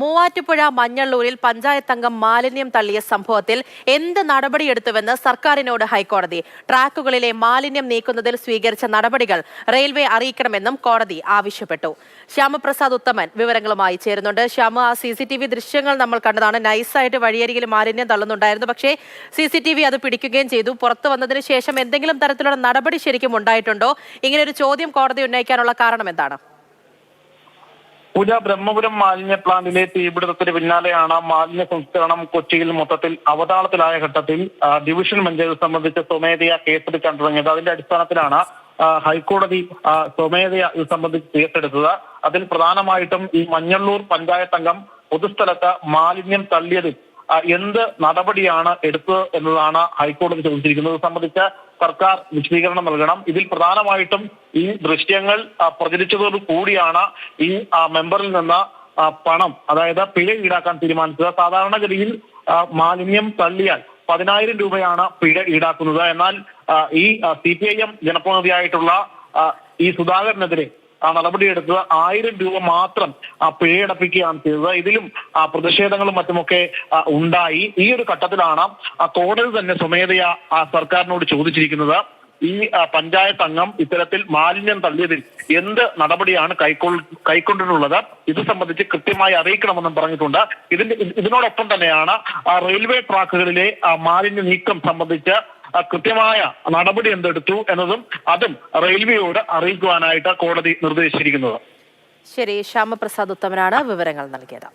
മൂവാറ്റുപുഴ മഞ്ഞള്ളൂരിൽ പഞ്ചായത്ത് അംഗം മാലിന്യം തള്ളിയ സംഭവത്തിൽ എന്ത് നടപടിയെടുത്തുവെന്ന് സർക്കാരിനോട് ഹൈക്കോടതി. ട്രാക്കുകളിലെ മാലിന്യം നീക്കുന്നതിൽ സ്വീകരിച്ച നടപടികൾ റെയിൽവേ അറിയിക്കണമെന്നും കോടതി ആവശ്യപ്പെട്ടു. ശ്യാമപ്രസാദ് ഉത്തമൻ വിവരങ്ങളുമായി ചേരുന്നുണ്ട്. ശ്യാമ ആ സി സി ടി വി ദൃശ്യങ്ങൾ നമ്മൾ കണ്ടതാണ്. നൈസായിട്ട് വഴിയരികിൽ മാലിന്യം തള്ളുന്നുണ്ടായിരുന്നു. പക്ഷേ സി സി ടി വി അത് പിടിക്കുകയും ചെയ്തു. പുറത്തു വന്നതിന് ശേഷം എന്തെങ്കിലും തരത്തിലുള്ള നടപടി ശരിക്കും ഉണ്ടായിട്ടുണ്ടോ? ഇങ്ങനെ ഒരു ചോദ്യം കോടതി ഉന്നയിക്കാനുള്ള കാരണം എന്താണ്? പൂജ ബ്രഹ്മപുരം മാലിന്യ പ്ലാന്റിലെ തീപിടുത്തത്തിന് പിന്നാലെയാണ് മാലിന്യ സംസ്കരണം കൊച്ചിയിൽ മൊത്തത്തിൽ അവതാളത്തിലായ ഘട്ടത്തിൽ ഡിവിഷൻ ബെഞ്ച് സംബന്ധിച്ച സ്വമേധയാ കേസെടുക്കാൻ തുടങ്ങിയത്. അതിന്റെ അടിസ്ഥാനത്തിലാണ് ഹൈക്കോടതി സ്വമേധയാ ഇത് സംബന്ധിച്ച് കേസെടുത്തത്. അതിൽ പ്രധാനമായിട്ടും ഈ മഞ്ഞള്ളൂർ പഞ്ചായത്തംഗം പൊതുസ്ഥലത്ത് മാലിന്യം തള്ളിയതിൽ എന്ത് നടപടിയാണ് എടുത്തത് എന്നതാണ് ഹൈക്കോടതി ചോദിച്ചിരിക്കുന്നത്. സംബന്ധിച്ച സർക്കാർ വിശദീകരണം നൽകണം. ഇതിൽ പ്രധാനമായിട്ടും ഈ ദൃശ്യങ്ങൾ പ്രചരിച്ചതോടു കൂടിയാണ് ഈ മെമ്പറിൽ നിന്ന് പണം അതായത് പിഴ ഈടാക്കാൻ തീരുമാനിച്ചത്. സാധാരണഗതിയിൽ മാലിന്യം തള്ളിയാൽ പതിനായിരം രൂപയാണ് പിഴ ഈടാക്കുന്നത്. എന്നാൽ ഈ സി പി ഐ എം ജനപ്രതിനിധിയായിട്ടുള്ള ഈ സുധാകരനെതിരെ ആ നടപടിയെടുത്തത് ആയിരം രൂപ മാത്രം പിഴയടപ്പിക്കുകയാണ് ചെയ്തത്. ഇതിലും പ്രതിഷേധങ്ങളും മറ്റുമൊക്കെ ഉണ്ടായി. ഈ ഒരു ഘട്ടത്തിലാണ് കോടതി തന്നെ സ്വമേധയാ സർക്കാരിനോട് ചോദിച്ചിരിക്കുന്നത്. ഈ പഞ്ചായത്ത് അംഗം ഇത്തരത്തിൽ മാലിന്യം തള്ളിയതിൽ എന്ത് നടപടിയാണ് കൈക്കൊ കൈക്കൊണ്ടിട്ടുള്ളത്? ഇത് സംബന്ധിച്ച് കൃത്യമായി അറിയിക്കണമെന്നും പറഞ്ഞിട്ടുണ്ട്. ഇതിന്റെ ഇതിനോടൊപ്പം തന്നെയാണ് റെയിൽവേ ട്രാക്കുകളിലെ മാലിന്യ നീക്കം സംബന്ധിച്ച് കൃത്യമായ നടപടി എന്തെടുത്തു എന്നതും അതും റെയിൽവേയോട് അറിയിക്കുവാനായിട്ട് കോടതി നിർദ്ദേശിച്ചിരിക്കുന്നത്. ശരി ശ്യാമപ്രസാദ് ഉത്തമനാണ് വിവരങ്ങൾ നൽകിയത്.